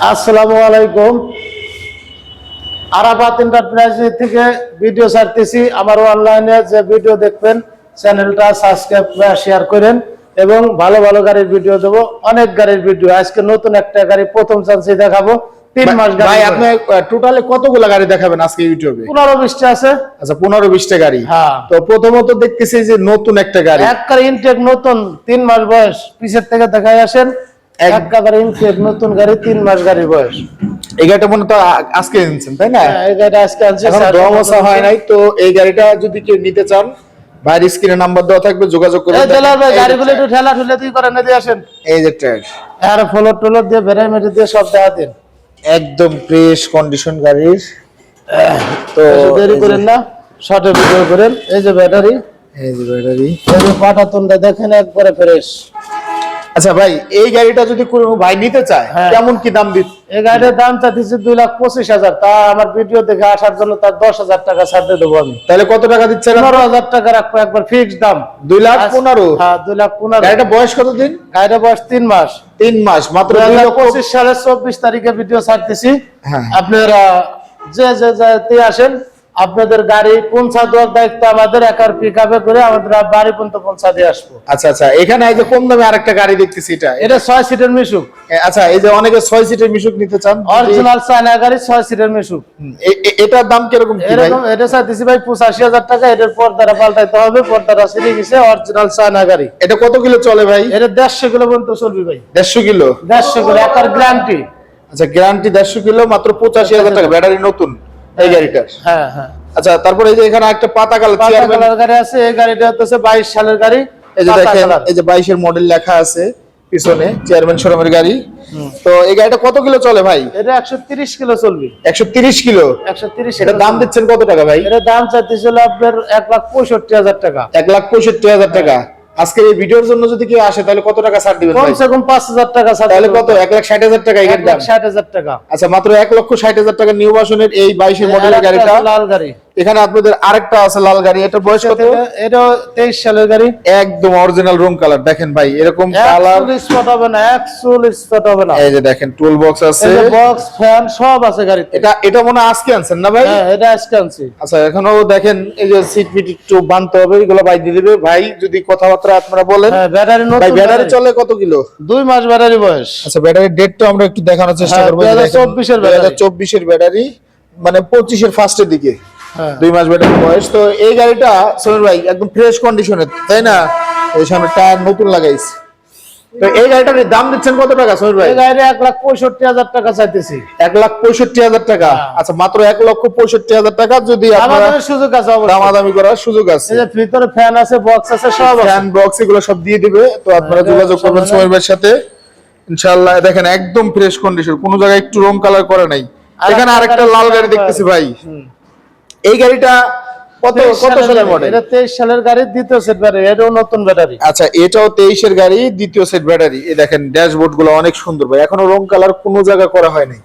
আসসালামু আলাইকুম। আরাফাত এন্টারপ্রাইজ থেকে ভিডিও ছাড়তেছি। আমার অনলাইনে যে ভিডিও দেখবেন চ্যানেলটা সাবস্ক্রাইব করে শেয়ার করেন এবং ভালো ভালো গাড়ির ভিডিও দেবো। অনেক গাড়ির ভিডিও। আজকে নতুন একটা গাড়ি প্রথম চান্সে দেখাবো। তিন মাস ভাই আপনি টোটালে কতগুলো গাড়ি দেখাবেন আজকে ইউটিউবে? পনেরো বিশটা আছে। আচ্ছা পনেরো বিশটা গাড়ি। হ্যাঁ। তো প্রথমত দেখতেছি যে নতুন একটা গাড়ি। একবারে ইনটেক নতুন তিন মাস বয়স। পিছের থেকে দেখাই আসেন। এক- একবারে ইনটেক নতুন গাড়ি তিন মাস গাড়ি বয়স। এই গাড়িটা মনে তো আজকে এনেছেন তাই না? হ্যাঁ, এই গাড়িটা আজকে আনছি এখন হয় নাই তো এই গাড়িটা যদি কেউ নিতে চান বাইরের স্ক্রিনে নাম্বার দেওয়া থাকবে যোগাযোগ করে ভাই গাড়িগুলো একটু ঠেলা ঠুলে দিয়ে করেন না দিয়ে আসেন। এই যে ট্যাগ আর ফ্লোর টুলোর দিয়ে ভেড়াই মেটে দিয়ে সব দেখা দিন। একদম ফ্রেশ কন্ডিশন গাড়ির। তো দেরি করেন না শর্টে ভিডিও করেন। এই যে ব্যাটারি এই যে ব্যাটারি এই যে পাটাতনটা দেখেন একবারে ফ্রেশ আচ্ছা ভাই এই গাড়িটা যদি কোনো ভাই নিতে চায় হ্যাঁ। কেমন কি দাম দিত এই গাড়ির দাম চাইতেছি দুই লাখ পঁচিশ হাজার। তা আমার ভিডিও দেখে আসার জন্য তার দশ হাজার টাকা ছাড়তে দেবো আমি। তাহলে কত টাকা দিচ্ছেন পনেরো হাজার টাকা রাখব একবার ফিক্স দাম। দুই লাখ পনেরো? হ্যাঁ দুই লাখ পনেরো। গাড়িটা বয়স কত দিন গাড়িটা বয়স তিন মাস। তিন মাস মাত্র পঁচিশ সালের চব্বিশ তারিখে ভিডিও ছাড়তেছি। হ্যাঁ। আপনারা যে যে যেতে আসেন আপনাদের গাড়ি পৌঁছা দেওয়ার দায়িত্ব? আমাদের একার পিক আপে করে আমাদের বাড়ি পর্যন্ত পৌঁছা দিয়ে আসব। আচ্ছা আচ্ছা এখানে এই যে কম দামে আরেকটা গাড়ি দেখতেছি এটা। এটা ছয় সিটের মিশুক। আচ্ছা এই যে অনেকে ছয় সিটের মিশুক নিতে চান অরিজিনাল চায়না গাড়ি ছয় সিটের মিশুক। এটার দাম কীরকম এরকম এটা চাইতেছি ভাই পঁচাশি হাজার টাকা এটার পর্দাটা পাল্টাইতে হবে পর্দাটা ছিঁড়ে গেছে অরিজিনাল চায়না গাড়ি। এটা কত কিলো চলে ভাই? এটা দেড়শো কিলো পর্যন্ত চলবে ভাই। দেড়শো কিলো? দেড়শো কিলো একার গ্যারান্টি আচ্ছা গ্যারান্টি দেড়শো কিলো মাত্র পঁচাশি হাজার টাকা ব্যাটারি নতুন। এই গাড়িটার হ্যাঁ হ্যাঁ। আচ্ছা তারপরে এই যে এখানে একটা পাতা কালার পাতা কালার গাড়ি আছে এই গাড়িটা হচ্ছে বাইশ সালের গাড়ি এই যে দেখেন এই যে বাইশের মডেল লেখা আছে পিছনে চেয়ারম্যান শোরুমের গাড়ি। তো এই গাড়িটা কত কিলো চলে ভাই? এটা একশো তিরিশ কিলো চলবে। একশো তিরিশ কিলো? একশো তিরিশ এটা দাম দিচ্ছেন কত টাকা ভাই? এটা দাম চাইতেছিল আপনার এক লাখ পঁয়ষট্টি হাজার টাকা। এক লাখ পঁয়ষট্টি হাজার টাকা। আজকের এই ভিডিওর জন্য যদি কেউ আসে তাহলে কত টাকা ছাড় দিবেন ভাই? কমসে কম পাঁচ হাজার টাকা ছাড় তাহলে কত? এক লাখ ষাট হাজার টাকা লাখ দাম? ষাট হাজার টাকা। আচ্ছা মাত্র এক লক্ষ ষাট হাজার টাকা নিউ ভার্সনের এই বাইশের মডেলের গাড়িটা। লাল গাড়ি। এখানে আপনাদের আরেকটা আছে লাল গাড়ি এটা বয়স কত? এটা- এটাও তেইশ সালের গাড়ি। একদম অরিজিনাল রুম কালার দেখেন ভাই এরকম কালার স্পট হবে না এক চুল স্পট হবে না। এই যে দেখেন টুল বক্স আছে। বক্স ফ্যান সব আছে গাড়িতে। এটা এটা মনে আজকে আনছেন না ভাই? হ্যাঁ এটা আজকে আনছি। আচ্ছা এখনও দেখেন এই যে সিট ফিট একটু বানতে হবে এগুলো ভাই দিয়ে দিবে। ভাই যদি কথাবার্তা আপনারা বলেন। হ্যাঁ ব্যাটারি নতুন ব্যাটারি ব্যাটারি। চলে কত কিলো? দুই মাস ব্যাটারি বয়স। আচ্ছা ব্যাটারির ডেটটা আমরা একটু দেখানোর চেষ্টা হ্যাঁ, করব। 2024 এর ব্যাটারি। চব্বিশের ব্যাটারি মানে পঁচিশের ফার্স্টের দিকে। দুই মাস ব্যাটারি বয়স। তো এই গাড়িটা সমীর ভাই একদম ফ্রেশ কন্ডিশনে তাই না? এই সামনে টায়ার নতুন লাগাইছে। তো এই গাড়িটার দাম দিচ্ছেন কত টাকা সমীর ভাই? এই গাড়ি এক লাখ পঁয়ষট্টি হাজার টাকা চাইতেছি। এক লাখ পঁয়ষট্টি হাজার টাকা। হ্যাঁ। আচ্ছা মাত্র এক লক্ষ পঁয়ষট্টি হাজার টাকা যদি আমাদের সুযোগ আছে দামাদামি করার সুযোগ আছে। ভিতরে ফ্যান আছে বক্স আছে সব ফ্যান বক্স এগুলো সব দিয়ে দিবে। তো আপনারা যোগাযোগ করবেন সমীর ভাইয়ের সাথে। ইনশাআল্লাহ দেখেন একদম ফ্রেশ কন্ডিশন কোনো জায়গায় একটু রং কালার করে নাই। এখানে আরেকটা লাল গাড়ি দেখতেছি ভাই। এই গাড়িটা কত কত সালের মডেল এটা তেইশ সালের গাড়ি দ্বিতীয় সেট ব্যাটারি এটাও নতুন ব্যাটারি আচ্ছা এটাও তেইশের গাড়ি দ্বিতীয় সেট ব্যাটারি এই দেখেন ড্যাশবোর্ডগুলো অনেক সুন্দর ভাই। এখনও রং কালার কোনো জায়গায় করা হয়নি।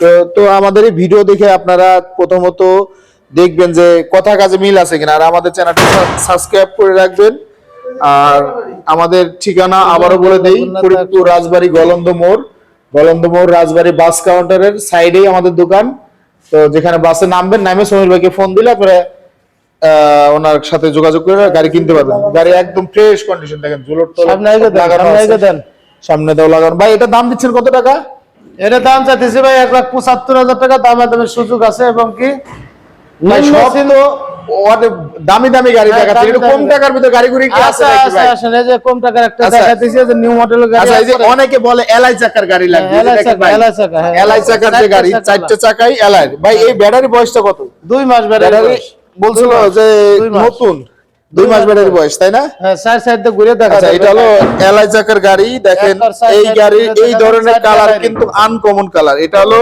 তো তো আমাদের এই ভিডিও দেখে আপনারা প্রথমত দেখবেন যে কথা কাজে মিল আছে কিনা। আর আমাদের চ্যানেলটা সাবস্ক্রাইব করে রাখবেন। আর আমাদের ঠিকানা আবারও বলে দেই ফরিদপুর রাজবাড়ি গলন্দ মোড়। গলন্দ মোড় রাজবাড়ি বাস কাউন্টারের সাইডেই আমাদের দোকান। তো যেখানে বাসে নামবেন নামে সমীর ভাইকে ফোন দিলে আপনারা ওনার সাথে যোগাযোগ করে গাড়ি কিনতে পারবেন। গাড়ি একদম ফ্রেশ কন্ডিশন দেখেন জুলোর তো সামনে আগে দেন লাগানো। দেন। সামনে দাও লাগানো। ভাই এটা দাম দিচ্ছেন কত টাকা? এটা দাম চাইতেছি ভাই এক লাখ পঁচাত্তর হাজার টাকা দাম সুযোগ আছে এবং কি? সব তো অনেক দামি দামি গাড়ি হ্যাঁ, একটু কম টাকার ভিতরে গাড়ি গুড়ি কি আছে আচ্ছা নাকি আচ্ছা ভাই? যে কম টাকার একটা আচ্ছা। দেখাতেছি যে নিউ মডেলের গাড়ি আচ্ছা এই যে অনেকে বলে এলআই চাকার গাড়ি লাগবে হ্যাঁ, এলআই দেখেন ভাই, এলআই চাকা, হ্যাঁ, এলআই চাকার যে গাড়ি চারটে চাকাই এলআই। ভাই এই ব্যাটারি বয়সটা কত? দুই মাস ব্যাটারি বলছিল যে নতুন। দুই মাস ব্যাটারি বয়স। তাই না? হ্যাঁ সাইড সাইড দিয়ে ঘুরে দেখা আচ্ছা এটা হলো এলআই চাকার গাড়ি দেখেন এই গাড়ি এই ধরনের কালার কিন্তু আনকমন কালার এটা হলো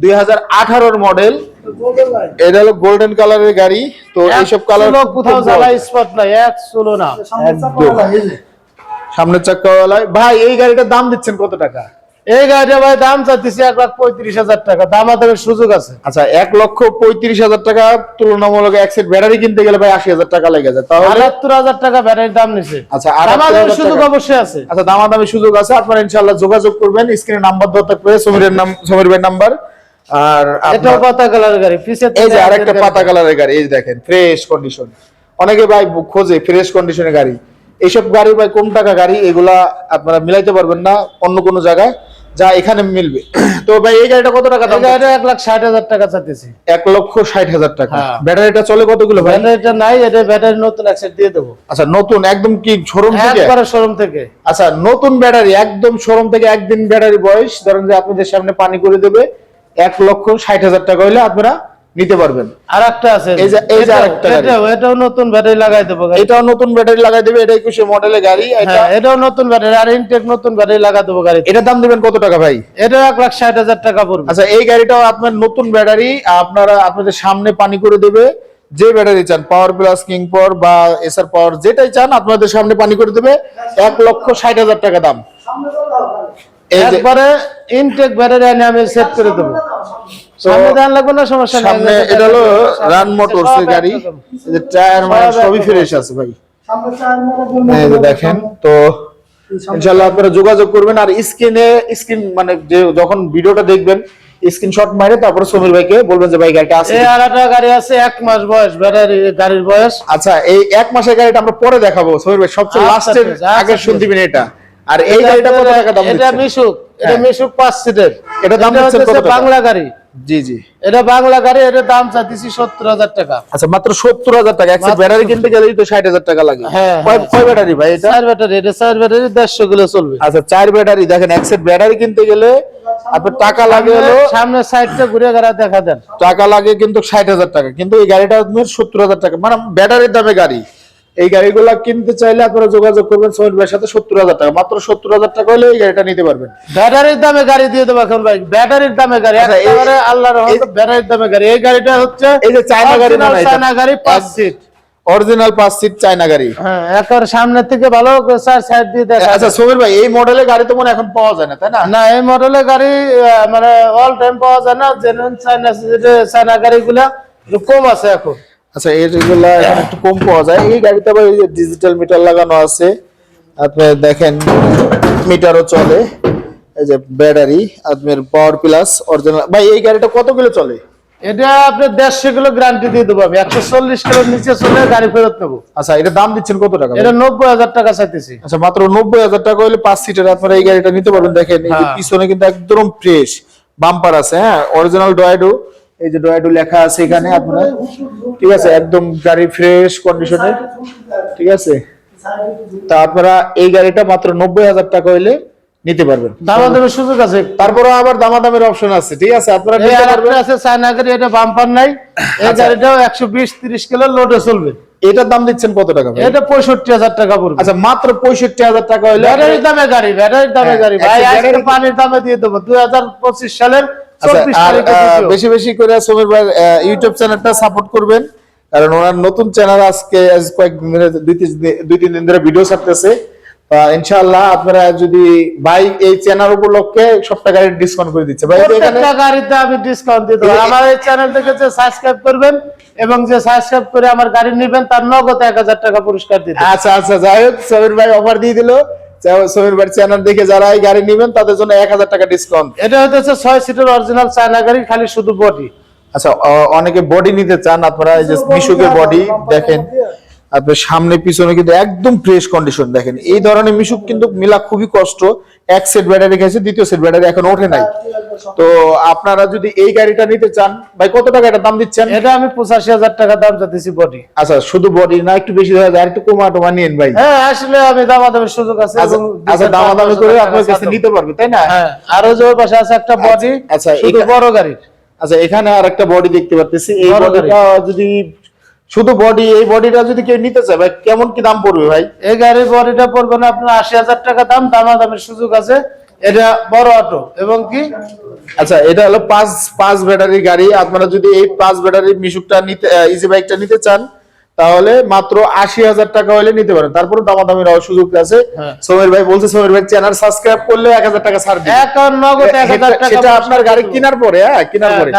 দুই হাজার আঠারোর মডেল এটা হলো গোল্ডেন কালারের গাড়ি। তো এক এইসব কালার কোথাও জ্বালা স্পট নাই এক চুলো না। সামনের চাক্কাওয়ালায় ভাই এই গাড়িটার দাম দিচ্ছেন কত টাকা? এই গাড়িটা ভাই দাম চাইতেছি এক লাখ পঁয়ত্রিশ হাজার টাকা। দাম দামাদামের সুযোগ আছে। আচ্ছা এক লক্ষ পঁয়ত্রিশ হাজার টাকা তুলনামূলক এক সেট ব্যাটারি কিনতে গেলে ভাই আশি হাজার টাকা লেগে যায়। তাহলে আটাত্তর হাজার টাকা ব্যাটারির দাম নিছে। আচ্ছা আর দামাদামের সুযোগ অবশ্যই আছে। আচ্ছা দামাদামি সুযোগ আছে। আপনারা ইনশাআল্লাহ যোগাযোগ করবেন। স্ক্রিনে নাম্বার দেওয়া থাকবে। সমীরের নাম সমীর ভাইয়ের নাম্বার। আর এটাও পাতা কালারের গাড়ি পিছে এই যে আরেকটা পাতা কালারের গাড়ি এই দেখেন ফ্রেশ কন্ডিশন অনেকে ভাই খোঁজে ফ্রেশ কন্ডিশনের গাড়ি। এইসব গাড়ি ভাই কম টাকা গাড়ি এগুলা আপনারা মিলাইতে পারবেন না অন্য কোনো জায়গায় যা এখানে মিলবে। তো ভাই এই গাড়িটা কত টাকা দাম গাড়িটা এক লাখ ষাট হাজার টাকা চাইতেছি এক লক্ষ ষাট হাজার টাকা। হ্যাঁ। ব্যাটারিটা চলে কতগুলো ভাই? ব্যাটারিটা নাই এটা ব্যাটারি নতুন এক সেট দিয়ে দেবো। আচ্ছা নতুন একদম কি শোরুম থেকে? একবারে শোরুম থেকে। আচ্ছা নতুন ব্যাটারি একদম শোরুম থেকে একদিন ব্যাটারি বয়স। ধরেন যে আপনাদের সামনে পানি করে দেবে এক লক্ষ ষাট হাজার টাকা হইলে আপনারা নিতে পারবেন। আর একটা আছে। এই যে- এই যে এটাও- আরেকটা। এটাও এটাও নতুন ব্যাটারি লাগাই দেবো এটাও নতুন ব্যাটারি লাগাই দেবে এটা একুশে মডেলের গাড়ি এটা হ্যাঁ এটাও নতুন ব্যাটারি আর ইনটেক নতুন ব্যাটারি লাগা দেবো গাড়ি এটার দাম দিবেন কত টাকা ভাই? এটাও এক লাখ ষাট হাজার টাকা পড়বে। আচ্ছা এই গাড়িটাও আপনার নতুন ব্যাটারি আপনারা আপনাদের সামনে পানি করে দেবে। যে ব্যাটারি চান পাওয়ার প্লাস কিং পাওয়ার বা এসআর পাওয়ার যেটাই চান আপনাদের সামনে পানি করে দেবে। এক লক্ষ ষাট হাজার টাকা দাম। একবারে ইনটেক ব্যাটারি আমি সেট করে দেবো। সামনে লাগবে না সমস্যা নেই। সামনে এটা হলো রান মোটরস এর গাড়ি। এই যে টায়ার মানে সবই ফ্রেশ আছে ভাই। এই যে দেখেন তো ইনশাআল্লাহ আপনারা যোগাযোগ করবেন। আর স্ক্রিনে স্ক্রিন মানে যে যখন ভিডিওটা দেখবেন স্ক্রিনশট মারে তারপরে সমীর ভাইকে বলবেন যে ভাই গাড়িটা আছে এই আর একটা গাড়ি আছে এক মাস বয়স ব্যাটারি গাড়ির বয়স। আচ্ছা এই এক মাসের গাড়িটা আমরা পরে দেখাবো। সমীর ভাই সবচেয়ে আচ্ছা, লাস্টের ঠিক আছে, আচ্ছা, আগে ঠিক শুন আছে। দিবেন এটা। আর এই গাড়িটা কত টাকা দাম এটা মিশুক এটা হ্যাঁ। মিশুক পাঁচ সিটের। এটা দাম হচ্ছে বাংলা গাড়ি। জি জি। এটা বাংলা গাড়ি দাম চাইতেছি টাকা। আচ্ছা মাত্র সত্তর হাজার টাকা। এক ব্যাটারি কিনতে গেলেই তো ষাট হাজার টাকা লাগে। হ্যাঁ, কয় হ্যাঁ। কয় ব্যাটারি ভাই এটা? চার ব্যাটারি এটা চার ব্যাটারি দেড়শো কিলো চলবে। আচ্ছা চার ব্যাটারি দেখেন এক সেট ব্যাটারি কিনতে গেলে আপনার টাকা লাগে হলো সামনে সাইডটা ঘুরে গাড়ি দেখা দেন। টাকা লাগে কিন্তু ষাট হাজার টাকা। কিন্তু এই গাড়িটা আপনার সত্তর হাজার টাকা। মানে ব্যাটারির দামে গাড়ি। এই গাড়িগুলা কিনতে চাইলে আপনারা যোগাযোগ করবেন সোহেল ভাইয়ের সাথে সত্তর হাজার টাকা। মাত্র সত্তর হাজার টাকা হলে এই গাড়িটা নিতে পারবেন। ব্যাটারির দামে গাড়ি দিয়ে দেবো এখন ভাই। ব্যাটারির দামে গাড়ি। আচ্ছা, আল্লাহর ব্যাটারির দামে গাড়ি। এই গাড়িটা হচ্ছে এই যে চায়না গাড়ি চায়না গাড়ি পাঁচ সিট। অরিজিনাল পাঁচ সিট চায়না গাড়ি। হ্যাঁ একেবারে সামনে থেকে ভালো স্যার সাইড দিয়ে দেখা আচ্ছা সোহেল ভাই এই মডেলের গাড়ি তো মনে এখন পাওয়া যায় না তাই না? না এই মডেলের গাড়ি মানে অল টাইম পাওয়া যায় না। জেনুইন চায়না চায়না গাড়িগুলা কম আছে এখন। আচ্ছা এইগুলা এখন একটু কম পাওয়া যায়। এই গাড়িতে আবার এই যে ডিজিটাল মিটার লাগানো আছে আপনি দেখেন মিটারও চলে এই যে ব্যাটারি আপনার পাওয়ার প্লাস অরিজিনাল ভাই এই গাড়িটা কত কিলো চলে? এটা আপনি দেড়শো কিলো গ্যারান্টি দিয়ে দেবো আমি। একশো চল্লিশ কিলোর নিচে চলে গাড়ি ফেরত নেব। আচ্ছা এটা দাম দিচ্ছেন কত টাকা এটা নব্বই হাজার টাকা চাইতেছি। আচ্ছা মাত্র নব্বই হাজার টাকা হলে পাঁচ সিটের আপনারা এই গাড়িটা নিতে পারবেন। দেখেন এই যে হ্যাঁ। পিছনে কিন্তু একদম ফ্রেশ বাম্পার আছে হ্যাঁ? অরিজিনাল ডয়েডো এই যে ডয়েডো লেখা আছে এখানে আপনারা। ঠিক আছে একদম গাড়ি ফ্রেশ কন্ডিশনের ঠিক আছে? তা আপনারা এই গাড়িটা মাত্র নব্বই হাজার টাকা হইলে নিতে পারবেন। দামা দামের সুযোগ আছে। তারপরেও আবার দামাদামের অপশন আছে ঠিক আছে? আপনারা নিতে পারবেন। আছে চায়না গাড়ি এটা বাম্পার নাই। এই আচ্ছা। গাড়িটাও একশো বিশ তিরিশ কিলো লোডে চলবে। এটার দাম দিচ্ছেন কত টাকা ভাই? এটা পঁয়ষট্টি হাজার টাকা পড়বে। আচ্ছা মাত্র পঁয়ষট্টি হাজার টাকা হইলে ব্যাটারির দামে গাড়ি ব্যাটারির দামে হ্যাঁ, গাড়ি। ভাই আজকে পানির দামে দিয়ে দেবো। দুই হাজার পঁচিশ সালের চব্বিশ আর দ্বিতীয়। বেশি বেশি করে সমীর ভাই ইউটিউব চ্যানেলটা সাপোর্ট করবেন। কারণ ওনার নতুন চ্যানেল আজকে আজ কয়েক দিন ধরে- দুই তিন দিন- ধরে ভিডিও ছাড়তেছে। ইনশাআল্লাহ আপনারা যদি ভাই এই চ্যানেল উপলক্ষে সবটা গাড়ির ডিসকাউন্ট করে দিচ্ছে। ভাই প্রত্যেকটা গাড়িতে আমি ডিসকাউন্ট এই- আমার এই চ্যানেলটাকে যে সাবস্ক্রাইব করবেন এবং যে সাবস্ক্রাইব করে আমার গাড়ি নেবেন তার নগদ এক হাজার টাকা পুরস্কার দিতে আচ্ছা আচ্ছা যাই হোক সমীর ভাই অফার দিয়ে দিল। সমীর ভাই চ্যানেল দেখে যারা এই গাড়ি নেবেন তাদের জন্য এক হাজার টাকা ডিসকাউন্ট এটা হচ্ছে ছয় সিটের অরিজিনাল চায়না গাড়ি খালি শুধু বডি আচ্ছা অনেকে বডি নিতে চান আপনারা এই যে মিশুকের বডি দেখেন। আপনার সামনে পিছনে কিন্তু একদম ফ্রেশ কন্ডিশন দেখেন। এই ধরনের মিশুক কিন্তু মিলা খুবই কষ্ট। এক সেট ব্যাটারি খেয়েছে দ্বিতীয় সেট ব্যাটারি এখন ওঠে নাই। তো আপনারা যদি এই গাড়িটা নিতে চান ভাই কত টাকা এটা দাম দিচ্ছেন? এটা আমি পঁচাশি হাজার টাকা দাম চাইতেছি বডি আচ্ছা শুধু বডি না একটু বেশি হয়ে যায় আর একটু কমা টমা নিন ভাই। হ্যাঁ আসলে আমি দামাদামের সুযোগ আছে আচ্ছা আচ্ছা দুই দামাদামি করে আপনার কাছে নিতে পারবে তাই না? হ্যাঁ আরও যে পাশে আছে একটা বডি আচ্ছা, শুধু বড় গাড়ির। আচ্ছা এখানে আর একটা বডি দেখতে পাচ্ছি এই বডিটা যদি শুধু বডি এই বডিটা যদি কেউ নিতে চায় ভাই কেমন কি দাম পড়বে ভাই? এই গাড়ির বডিটা পড়বে না আপনার আশি হাজার টাকা দাম দামাদামের সুযোগ আছে। এটা বড় অটো এবং কি? আচ্ছা এটা হলো পাঁচ পাঁচ ব্যাটারি গাড়ি। আপনারা যদি এই পাঁচ ব্যাটারি মিশুকটা নিতে ইজি বাইকটা নিতে চান তাহলে মাত্র আশি হাজার টাকা হলে নিতে পারেন। তারপরে দামাদামির সুযোগ আছে। হ্যাঁ। সমীর ভাই বলছে সমীর ভাই চ্যানেল সাবস্ক্রাইব করলে এক হাজার টাকা ছাড় দিবে। এখন নগদ এক হাজার টাকা সেটা আপনার গাড়ি কেনার পরে হ্যাঁ কেনার হ্যাঁ, পরে।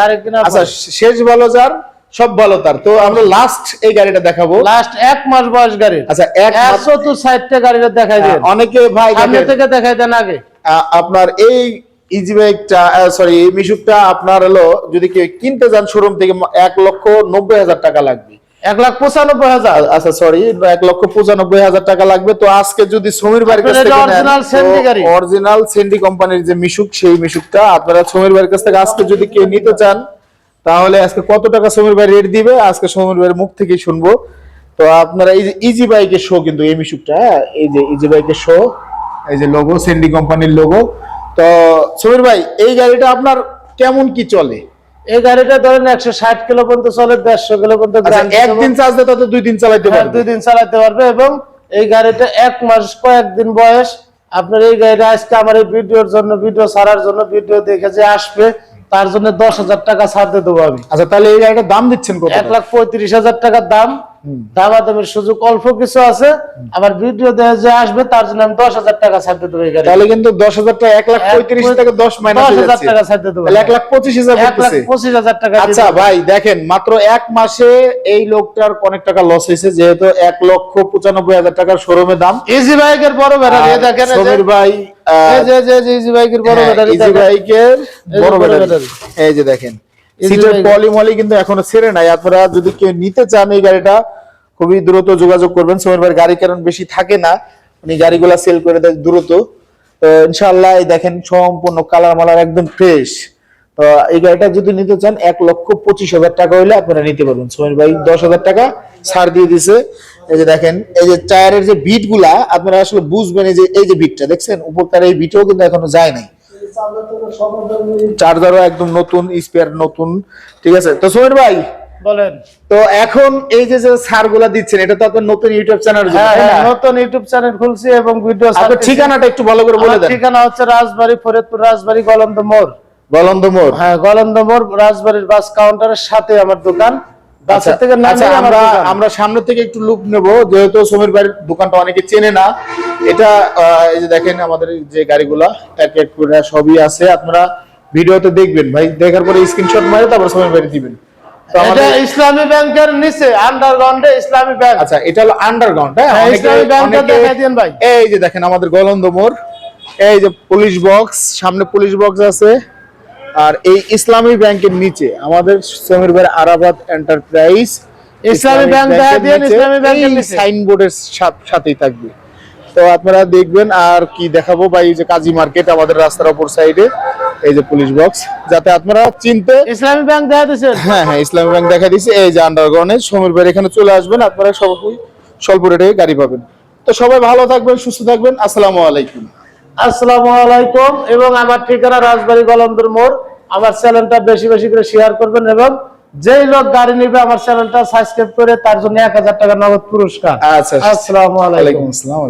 আচ্ছা শেষ ভালো যার। সব ভালো তার। তো আমরা লাস্ট এই গাড়িটা দেখাবো। লাস্ট এক মাস বয়স গাড়ির আচ্ছা এক একশো তো ষাটটা গাড়িটা দেখাই দেন অনেকে ভাই সামনে থেকে দেখাই দেন আগে। আপনার এই ইজি বাইকটা সরি এই মিশুকটা আপনার হলো যদি কেউ কিনতে যান শোরুম থেকে এক লক্ষ নব্বই হাজার টাকা লাগবে। এক লাখ পঁচানব্বই হাজার। আচ্ছা সরি এক লক্ষ পঁচানব্বই হাজার টাকা লাগবে। তো আজকে যদি সমীর বাড়ির কাছ থেকে গাড়ি। অরিজিনাল সেন্ডি কোম্পানির যে মিশুক সেই মিশুকটা আপনারা সমীর বাড়ির কাছ থেকে আজকে যদি কেউ নিতে চান তাহলে আজকে কত টাকা সমীর ভাই রেট দিবে? আজকে সমীর ভাইয়ের মুখ থেকেই শুনব। তো আপনারা এই যে ইজি বাইকের শো কিন্তু এই মিশুকটা হ্যাঁ, এই যে ইজি বাইকের শো এই যে লোগো সেন্ডি কোম্পানির লোগো তো সমীর ভাই এই গাড়িটা আপনার কেমন কি চলে? এই গাড়িটা ধরেন একশো ষাট কিলো পর্যন্ত চলে দেড়শো কিলো পর্যন্ত আচ্ছা একদিন চার্জ দিতে তো দুই দিন চালাইতে হ্যাঁ, পারবে। দুই দিন চালাতে পারবে এবং এই গাড়িটা এক মাস কয়েকদিন বয়স। আপনার এই গাড়িটা আজকে আমার এই ভিডিওর জন্য ভিডিও ছাড়ার জন্য ভিডিও দেখে যে আসবে। তার জন্য দশ হাজার টাকা ছাড় দিয়ে দেবো আমি। আচ্ছা তাহলে এই গাড়িটার দাম দিচ্ছেন এক লাখ পঁয়ত্রিশ হাজার টাকার দাম। দামাদামের সুযোগ অল্প কিছু আছে আবার ভিডিও দেখে যে আসবে তার জন্য আমি দশ হাজার টাকা ছাড় দিয়ে দেবো তাহলে কিন্তু দশ হাজার টাকা এক লাখ পঁয়ত্রিশ পঁয়- টাকা দশ মাইনাস দশ হাজার টাকা ছাড় দিয়ে দেবো এক লাখ পঁচিশ হাজার এক লাখ পঁচিশ হাজার টাকা আচ্ছা ভাই দেখেন মাত্র এক মাসে এই লোকটার অনেক টাকা লস হয়েছে যেহেতু এক লক্ষ পঁচানব্বই হাজার টাকার শোরুমে দাম। ইজি বাইকের বড় ব্যাটারি দেখেন সমীর ভাই এই যে ইজি বাইকের বড় ব্যাটারি ইজি। বাইকের বড় ব্যাটারি। এই যে দেখেন সিটের পলিমলি কিন্তু এখনও ছেড়ে নাই। আপনারা যদি কেউ নিতে চান এই গাড়িটা খুবই দ্রুত যোগাযোগ করবেন। সমীর ভাইয়ের গাড়ি কারণ বেশি থাকে না উনি গাড়িগুলা সেল করে দেয় দ্রুত। তো ইনশাআল্লাহ দেখেন সম্পূর্ণ কালার মালার একদম ফ্রেশ তো এই গাড়িটা যদি নিতে চান এক লক্ষ পঁচিশ হাজার টাকা হলে আপনারা নিতে পারবেন। সমীর ভাই দশ হাজার টাকা ছাড় দিয়ে দিছে। এই যে দেখেন এই যে টায়ারের যে বিটগুলা আপনারা আসলে বুঝবেন এই যে এই যে বিটটা দেখছেন? উপর তার এই বিটও কিন্তু এখনও যায় নাই। চার্জারও একদম নতুন স্পেয়ার নতুন ঠিক আছে? তো সমীর ভাই বলেন। তো এখন এই যে সারগুলা দিচ্ছেন এটা তো আপনার নতুন ইউটিউব চ্যানেল হ্যাঁ হ্যাঁ নতুন ইউটিউব চ্যানেল খুলছি এবং ভিডিও আপনার ঠিকানাটা একটু ভালো করে বলে দেন। ঠিকানা হচ্ছে রাজবাড়ি ফরিদপুর রাজবাড়ি গলন্দ মোড়। বলন্দ মোড়। হ্যাঁ গলন্দ মোড় রাজবাড়ির বাস কাউন্টারের সাথে আমার দোকান। থেকে আচ্ছা আমরা আমরা সামনে থেকে একটু লুক নেব। যেহেতু সমীর বাড়ির দোকানটা অনেকে চেনে না এটা এই যে দেখেন আমাদের যে গাড়িগুলা এক এক করে সবই আছে। আপনারা ভিডিওতে দেখবেন ভাই দেখার পরে স্ক্রিনশট মারে তারপর সমীর বাড়ি দিবেন। এটা ইসলামী ব্যাংকের নিচে আন্ডারগ্রাউন্ডে ইসলামী ব্যাংক। আচ্ছা এটা হলো আন্ডারগ্রাউন্ড হ্যাঁ? হ্যাঁ, ইসলামী ব্যাংকটা দেখাই দিয়েন ভাই। এই যে দেখেন আমাদের গলন্দ মোড় এই যে পুলিশ বক্স সামনে পুলিশ বক্স আছে। আর এই ইসলামী ব্যাংকের নিচে আমাদের সমীর ভাই আরাবাদ এন্টারপ্রাইজ ইসলামী ব্যাংক দেখা দিয়েন, ইসলামী ব্যাংকের। সাইনবোর্ডের সাথেই থাকবে। তো আপনারা দেখবেন আর কি দেখাবো বা এই যে কাজী মার্কেট আমাদের রাস্তার অপর সাইডে এই যে পুলিশ বক্স যাতে আপনারা চিনতে ইসলামী ব্যাংক দেখা দিয়েছেন হ্যাঁ হ্যাঁ ইসলামী ব্যাংক দেখা দিয়েছে এই যে আন্ডারগ্রাউন্ডে সমীর ভাই এখানে চলে আসবেন আপনারা সবাই স্বল্প রেটে গাড়ি পাবেন। তো সবাই ভালো থাকবেন সুস্থ থাকবেন আসসালামু আলাইকুম। আসসালামু আলাইকুম এবং আমার ঠিকানা রাজবাড়ি গলন্দর মোড়। আমার চ্যানেলটা বেশি বেশি করে শেয়ার করবেন এবং যেই লোক গাড়ি নিবে আমার চ্যানেলটা সাবস্ক্রাইব করে তার জন্য এক হাজার টাকা নগদ পুরস্কার। আচ্ছা আসসালামু আলাইকুম আসসালাম।